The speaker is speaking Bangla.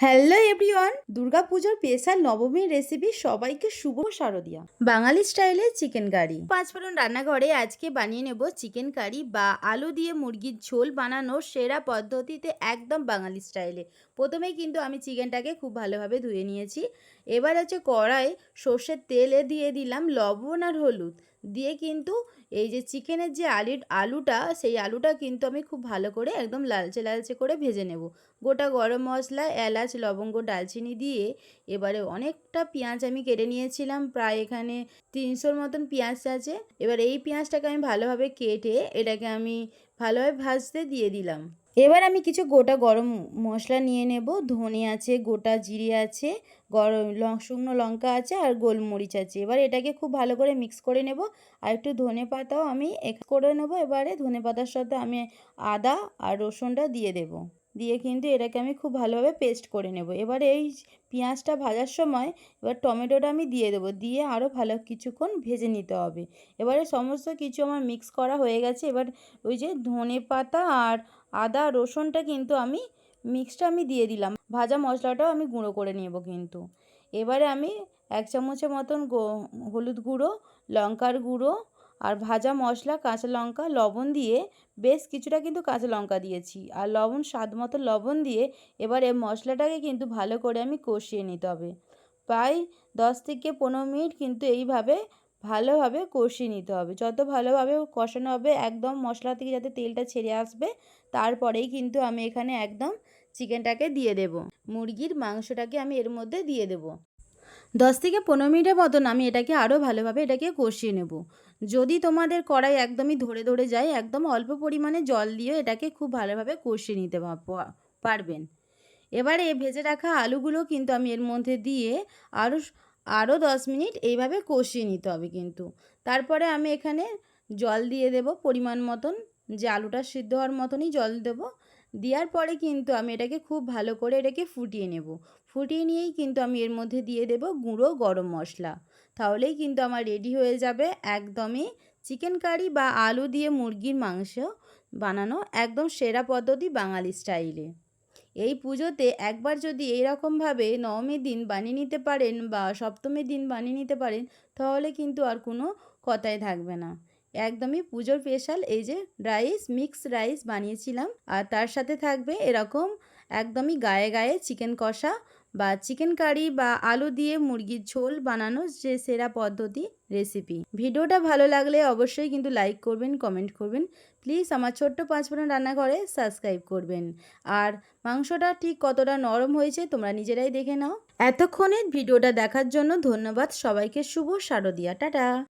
হ্যালো এভরিওয়ান দুর্গাপুজোর স্পেশাল নবমী রেসিপি সবাইকে শুভ শারদিয়া। বাঙালি স্টাইলে চিকেন কারি পাঁচ পাঁচফোড়ন রান্নাঘরে আজকে বানিয়ে নেব চিকেন কারি বা আলু দিয়ে মুরগির ঝোল বানানোর সেরা পদ্ধতিতে একদম বাঙালি স্টাইলে প্রথমেই কিন্তু আমি চিকেনটাকে খুব ভালোভাবে ধুয়ে নিয়েছি। এবার হচ্ছে কড়াই সর্ষের তেলে দিয়ে দিলাম লবণ আর হলুদ। দিয়ে কিন্তু এই যে চিকেনের যে আলু, আলুটা, সেই আলুটা কিন্তু আমি খুব ভালো করে একদম লালচে লালচে করে ভেজে নেব। গোটা গরম মশলা, এলাচ, লবঙ্গ, ডালচিনি দিয়ে এবারে অনেকটা পেঁয়াজ আমি কেটে নিয়েছিলাম, প্রায় এখানে তিনশোর মতন পেঁয়াজ আছে। এবার এই পেঁয়াজটাকে আমি ভালোভাবে কেটে এটাকে আমি ভালোভাবে ভাজতে দিয়ে দিলাম। এবার আমি কিছু গোটা গরম মশলা নিয়ে নেব। ধনে আছে, গোটা জিরে আছে গরম শুকনো লঙ্কা আছে আর গোলমরিচ আছে। এবার এটাকে খুব ভালো করে মিক্স করে নেব। আর একটু ধনে পাতাও আমি এক করে নেব। এবারে ধনে পাতার সাথে আমি আদা আর রসুনটা দিয়ে দেব। দিয়ে কিন্তু এটাকে আমি খুব ভালোভাবে পেস্ট করে নেব। এবারে এই পেঁয়াজটা ভাজার সময় এবার টমেটোটা আমি দিয়ে দেবো। দিয়ে আরও ভালো কিছুক্ষণ ভেজে নিতে হবে। এবারে সমস্ত কিছু আমার মিক্স করা হয়ে গেছে। এবার ওই যে ধনে পাতা আর আদা, রসুনটা কিন্তু আমি মিক্সটা আমি দিয়ে দিলাম। ভাজা মশলাটাও আমি গুঁড়ো করে নেব কিন্তু। এবারে আমি এক চামচের মতন হলুদ গুঁড়ো, লঙ্কার গুঁড়ো আর ভাজা মশলা, কাঁচা লঙ্কা, লবণ দিয়ে বেশ কিছুটা কিন্তু কাঁচা লঙ্কা দিয়েছি। আর লবণ, স্বাদ মতো লবণ দিয়ে এবারে মশলাটাকে কিন্তু ভালো করে আমি কষিয়ে নিতে হবে প্রায় দশ থেকে পনেরো মিনিট কিন্তু এইভাবে ভালোভাবে কষিয়ে নিতে হবে। যত ভালোভাবে কষানো হবে, একদম মশলা থেকে যাতে তেলটা ছেড়ে আসবে, তারপরেই কিন্তু আমি এখানে একদম চিকেনটাকে দিয়ে দেব। মুরগির মাংসটাকে আমি এর মধ্যে দিয়ে দেব। দশ থেকে পনেরো মিনিটের মতন আমি এটাকে আরও ভালোভাবে এটাকে কষিয়ে নেব। যদি তোমাদের কড়াই একদমই ধরে ধরে যায়, একদম অল্প পরিমাণে জল দিয়ে এটাকে খুব ভালোভাবে কষিয়ে নিতে পারবেন। এবারে ভেজে রাখা আলুগুলো কিন্তু আমি এর মধ্যে দিয়ে আরও আরও দশ মিনিট এইভাবে কষিয়ে নিতে হবে কিন্তু। তারপরে আমি এখানে জল দিয়ে দেব পরিমাণ মতন। যে আলুটা সিদ্ধ হওয়ার মতনই জল দেব। দেওয়ার পরে কিন্তু আমি এটাকে খুব ভালো করে এটাকে ফুটিয়ে নেব। ফুটিয়ে নিয়েই কিন্তু আমি এর মধ্যে দিয়ে দেব গুঁড়ো গরম মশলা। তাহলেই কিন্তু আমার রেডি হয়ে যাবে একদমই চিকেন কারি বা আলু দিয়ে মুরগির মাংস বানানো একদম সেরা পদ্ধতি বাঙালি স্টাইলে এই পুজোতে একবার যদি এইরকমভাবে নবমীর দিন বানিয়ে নিতে পারেন বা সপ্তমীর দিন বানিয়ে নিতে পারেন, তাহলে কিন্তু আর কোনো কথাই থাকবে না। একদমই পুজোর স্পেশাল এই যে রাইস মিক্স রাইস বানিয়েছিলাম। আর তার সাথে থাকবে এরকম একদমই গায়ে গায়ে চিকেন কষা বা চিকেন কারি বা আলু দিয়ে মুরগির ঝোল বানানোর যে সেরা পদ্ধতি রেসিপি ভিডিওটা ভালো লাগলে অবশ্যই কিন্তু লাইক করবেন কমেন্ট করবেন। প্লিজ আমার ছোট্ট পাঁচ পাঁচফোড়ন রান্নাঘরে সাবস্ক্রাইব করবেন। আর মাংসটা ঠিক কতটা নরম হয়েছে তোমরা নিজেরাই দেখে নাও। এতক্ষণের ভিডিওটা দেখার জন্য ধন্যবাদ। সবাইকে শুভ শারদিয়া। টাটা!